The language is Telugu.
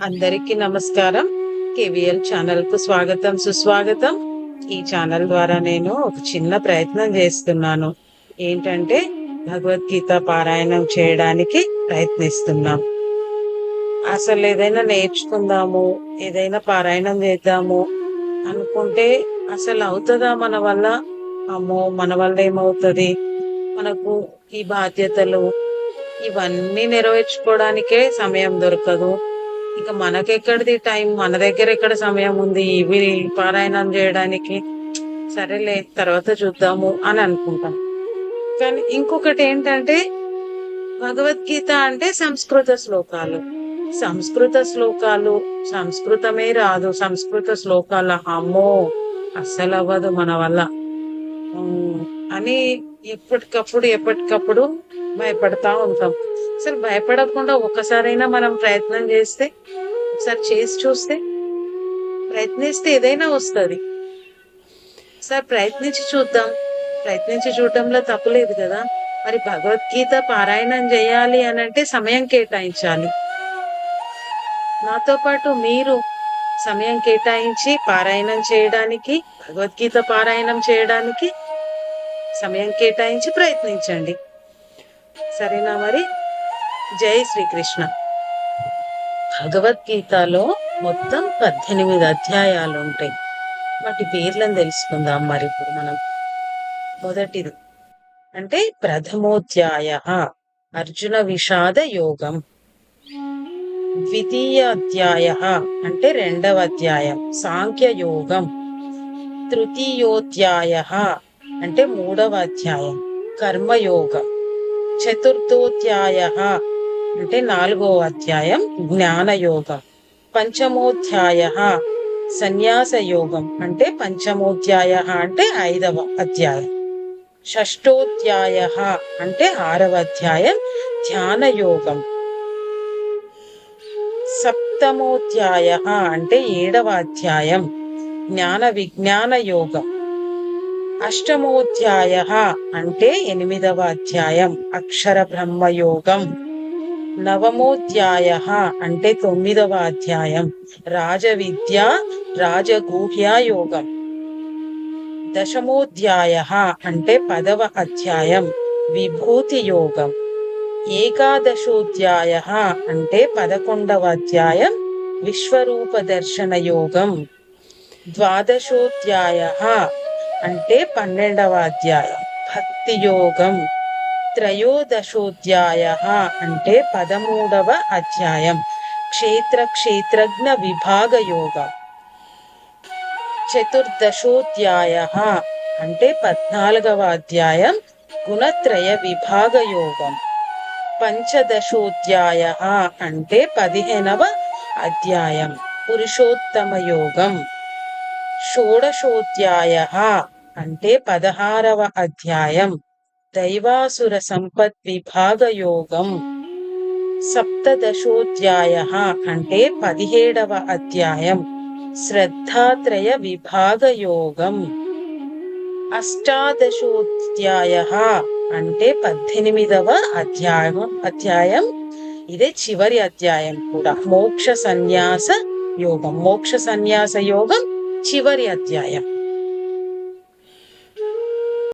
అందరికీ నమస్కారం. కేవీఎల్ ఛానల్కు స్వాగతం సుస్వాగతం. ఈ ఛానల్ ద్వారా నేను ఒక చిన్న ప్రయత్నం చేస్తున్నాను. ఏంటంటే భగవద్గీత పారాయణం చేయడానికి ప్రయత్నిస్తున్నాం. అసలు ఏదైనా నేర్చుకుందాము ఏదైనా పారాయణం చేద్దాము అనుకుంటే అసలు అవుతుందా మన వల్ల? అమ్మో మన వల్ల ఏమవుతుంది? మనకు ఈ బాధ్యతలు ఇవన్నీ నెరవేర్చుకోవడానికే సమయం దొరకదు. ఇక మనకెక్కడిది టైం? మన దగ్గర ఎక్కడ సమయం ఉంది? ఇవి పారాయణం చేయడానికి సరేలే తర్వాత చూద్దాము అని అనుకుంటాం. కానీ ఇంకొకటి ఏంటంటే భగవద్గీత అంటే సంస్కృత శ్లోకాలు. సంస్కృత శ్లోకాలు సంస్కృతమే రాదు. సంస్కృత శ్లోకాల అమ్మో అస్సలు అవ్వదు మన వల్ల. అని ఎప్పటికప్పుడు ఎప్పటికప్పుడు భయపడతా ఉంటాం. అసలు భయపడకుండా ఒక్కసారైనా మనం ప్రయత్నం చేస్తే ఒకసారి చేసి చూస్తే ప్రయత్నిస్తే ఏదైనా వస్తుంది. సార్ ప్రయత్నించి చూద్దాం. ప్రయత్నించి చూడటంలో తప్పులేదు కదా. మరి భగవద్గీత పారాయణం చేయాలి అని అంటే సమయం కేటాయించాలి. నాతో పాటు మీరు సమయం కేటాయించి పారాయణం చేయడానికి భగవద్గీత పారాయణం చేయడానికి సమయం కేటాయించి ప్రయత్నించండి. సరేనా మరి? జై శ్రీకృష్ణ. భగవద్గీతలో మొత్తం పద్దెనిమిది అధ్యాయాలు ఉంటాయి వాటి పేర్లను తెలుసుకుందాం మరి ఇప్పుడు మనం. మొదటిది అంటే ప్రథమోధ్యాయ అర్జున విషాద యోగం. ద్వితీయ అధ్యాయ అంటే రెండవ అధ్యాయం సాంఖ్య యోగం. తృతీయోధ్యాయ అంటే మూడవ అధ్యాయం. కర్మయోగం. చతుర్థోధ్యాయ అంటే నాలుగో అధ్యాయం జ్ఞానయోగం. పంచమోధ్యాయ సన్యాస యోగం అంటే పంచమోధ్యాయ అంటే ఐదవ అధ్యాయం. షష్టోధ్యాయ అంటే ఆరవ అధ్యాయం ధ్యాన యోగం సప్తమోధ్యాయ అంటే ఏడవ అధ్యాయం జ్ఞాన విజ్ఞాన యోగం అష్టమోధ్యాయ అంటే ఎనిమిదవ అధ్యాయం అక్షర బ్రహ్మయోగం నవమోధ్యాయ అంటే తొమ్మిదవ అధ్యాయం రాజవిద్య రాజగూహ్యాయోగం. దశమోధ్యాయ అంటే పదవ అధ్యాయం విభూతి యోగం ఏకాదశోధ్యాయ అంటే పదకొండవ అధ్యాయం విశ్వరూప దర్శన యోగం ద్వాదశోధ్యాయ అంటే పన్నెండవ అధ్యాయం. భక్తి యోగం. త్రయోదశోధ్యాయ అంటే పదమూడవ అధ్యాయం. క్షేత్ర క్షేత్రజ్ఞ విభాగ యోగం. చతుర్దశోధ్యాయ అంటే పద్నాలుగవ అధ్యాయం. గుణత్రయ విభాగ యోగం. పంచదశోధ్యాయ అంటే పదిహేనవ అధ్యాయం. పురుషోత్తమ యోగం. షోడశోధ్యాయ అంటే పదహారవ అధ్యాయం. దైవాసుర సంపత్ విభాగ యోగం సప్తదశోధ్యాయ అంటే పదిహేడవ అధ్యాయం. శ్రద్ధాత్రయ విభాగ యోగం అష్టాదశోధ్యాయ అంటే పద్దెనిమిదవ అధ్యాయం అధ్యాయం. ఇదే చివరి అధ్యాయం కూడా. మోక్ష సన్యాస యోగం. మోక్ష సన్యాస యోగం చివరి అధ్యాయం.